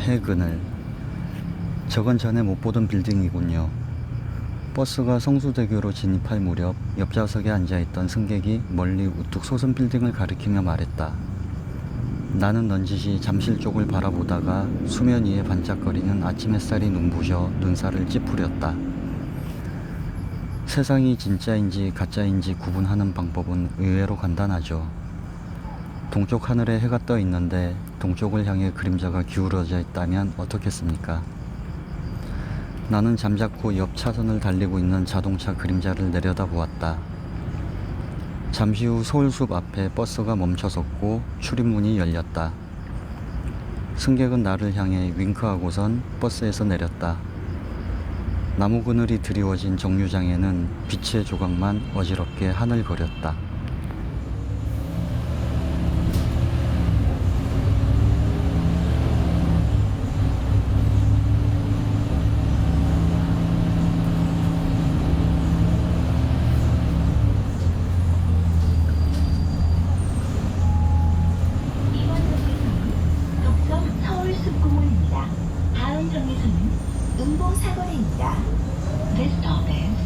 해 그늘. 저건 전에 못 보던 빌딩이군요. 버스가 성수대교로 진입할 무렵 옆좌석에 앉아있던 승객이 멀리 우뚝 솟은 빌딩을 가리키며 말했다. 나는 넌지시 잠실 쪽을 바라보다가 수면 위에 반짝거리는 아침 햇살이 눈부셔 눈살을 찌푸렸다. 세상이 진짜인지 가짜인지 구분하는 방법은 의외로 간단하죠. 동쪽 하늘에 해가 떠 있는데 동쪽을 향해 그림자가 기울어져 있다면 어떻겠습니까? 나는 잠자코 옆 차선을 달리고 있는 자동차 그림자를 내려다 보았다. 잠시 후 서울숲 앞에 버스가 멈춰섰고 출입문이 열렸다. 승객은 나를 향해 윙크하고선 버스에서 내렸다. 나무 그늘이 드리워진 정류장에는 빛의 조각만 어지럽게 하늘거렸다. 이번 정류소는 독서 은봉사거리입니다. This stop is